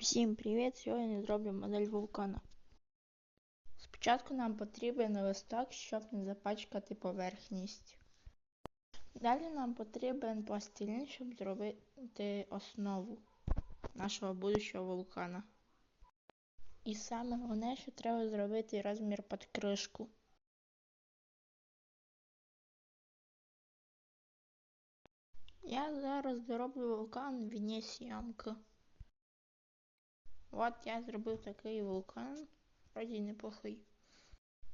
Всім привіт! Сьогодні зроблю модель вулкана. Спочатку нам потрібен листок, щоб не запачкати поверхність. Далі нам потрібен пластилін, щоб зробити основу нашого будущого вулкана. І саме головне, що треба зробити розмір під кришку. Я зараз зроблю вулкан вне сямки. От я зробив такий вулкан, вроді неплохий.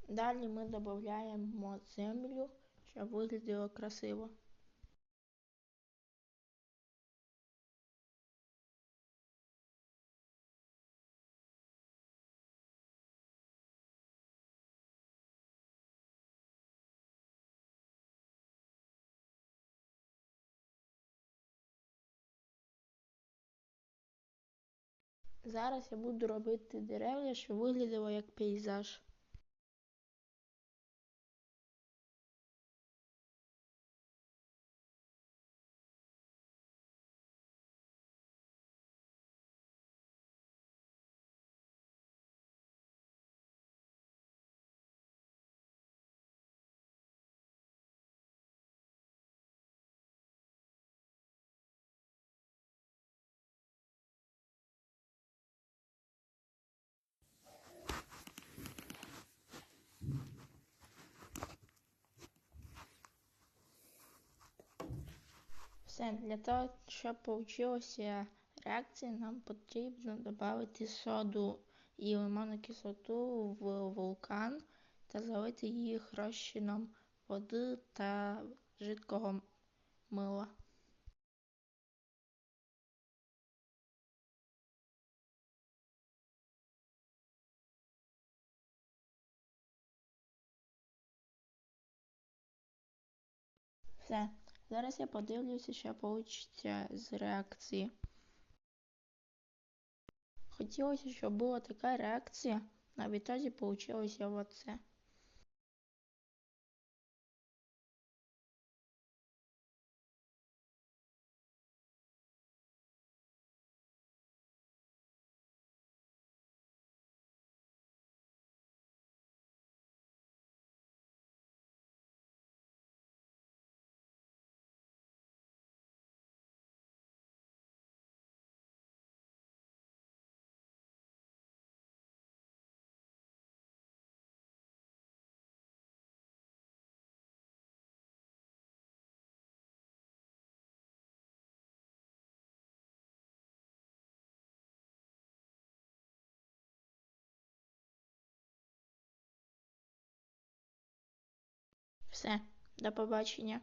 Далі ми додаємо землю, щоб виглядало красиво. Зараз я буду робити дерев'я, щоб виглядало як пейзаж. Все, для того, щоб получилася реакція, нам потрібно додати соду і лимонну кислоту в вулкан та залити їх розчином води та жидкого мила. Все. Зараз я подивлюся, що вийде з реакції. Хотілося, щоб була така реакція, а в ітозі вийшло оце. Все, до побачення.